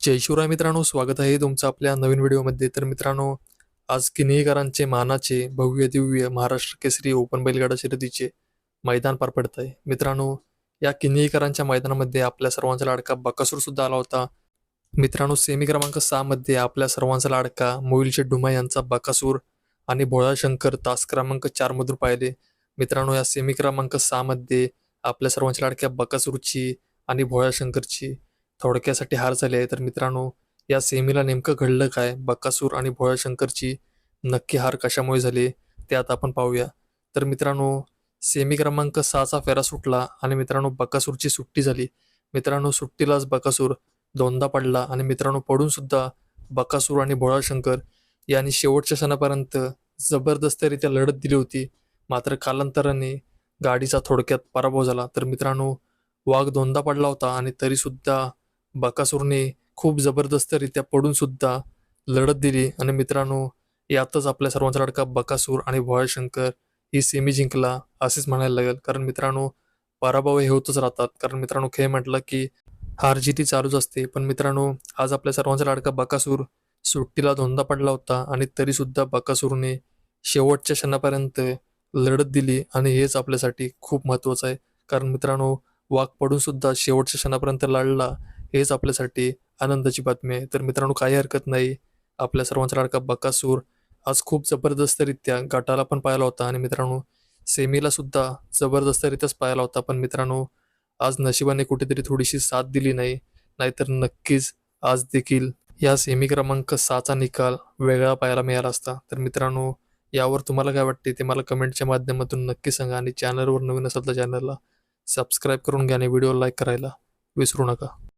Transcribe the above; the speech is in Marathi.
जय शिवराय मित्रांनो स्वागत आहे तुमचं आपल्या नवीन व्हिडिओमध्ये. तर मित्रांनो आज किन्हीकरांचे मानाचे भव्य दिव्य महाराष्ट्र केसरी ओपन बैलगाडा शर्यतीचे मैदान पार पडत आहे मित्रांनो या किन्हीकरांच्या मैदानामध्ये आपल्या सर्वांचा लाडका बकासूर सुद्धा आला होता. मित्रांनो सेमी क्रमांक सहामध्ये आपल्या सर्वांचा लाडका मोहिल ढुमा यांचा बकासूर आणि भोळाशंकर तास क्रमांक चारमधून पाहिले. मित्रांनो या सेमी क्रमांक सहा मध्ये आपल्या सर्वांच्या लाडक्या बकासूरची आणि भोळाशंकरची थोडक्यासाठी हार झाली आहे. तर मित्रांनो या सेमीला नेमकं घडलं काय? बक्कासूर आणि भोळाशंकरची नक्की हार कशामुळे झाली ते आता आपण पाहूया. तर मित्रांनो सेमी क्रमांक सहाचा फेरा सुटला आणि मित्रांनो बकासूरची सुट्टी झाली. मित्रांनो सुट्टीलाच बकासूर दोनदा पडला आणि मित्रांनो पडून सुद्धा बकासूर आणि भोळाशंकर यांनी शेवटच्या क्षणापर्यंत जबरदस्तरित्या लढत दिली होती. मात्र कालांतराने गाडीचा थोडक्यात पराभव झाला. तर मित्रांनो वाघ दोनदा पडला होता आणि तरीसुद्धा बकासूरने खूप जबरदस्तरित्या पडून सुद्धा लढत दिली. आणि मित्रांनो यातच आपल्या सर्वांचा लाडका बकासूर आणि भोळाशंकर ही सेमी जिंकला असेच म्हणायला लागेल. कारण मित्रांनो पराभव हे होतच राहतात. कारण मित्रांनो खेळ म्हटलं की हार जिती चालूच असते. पण मित्रांनो आज आपल्या सर्वांचा लाडका बकासूर सुट्टीला धोंदा पडला होता. आणि तरीसुद्धा बकासूरने शेवटच्या क्षणापर्यंत लढत दिली. आणि हेच आपल्यासाठी खूप महत्त्वाचं आहे. कारण मित्रांनो वाघ पडून सुद्धा शेवटच्या क्षणापर्यंत लढला. हेच आपल्यासाठी आनंदाची बातमी आहे. तर मित्रांनो काही हरकत नाही. आपल्या सर्वांचा लाडका बकासूर. आज खूप जबरदस्तरित्या गटाला पण पाहिला होता. आणि मित्रांनो सेमीला सुद्धा जबरदस्तरित्याच पाहिला होता. पण मित्रांनो आज नशिबाने कुठेतरी थोडीशी साथ दिली नाही. नाहीतर नक्कीच आज देखील या सेमी क्रमांक सहाचा निकाल वेगळा पाहायला मिळाला असता. तर मित्रांनो यावर तुम्हाला काय वाटते ते मला कमेंटच्या माध्यमातून नक्की सांगा. आणि चॅनलवर नवीन असाल तर चॅनलला सबस्क्राईब करून घ्या आणि व्हिडिओ लाईक करायला विसरू नका.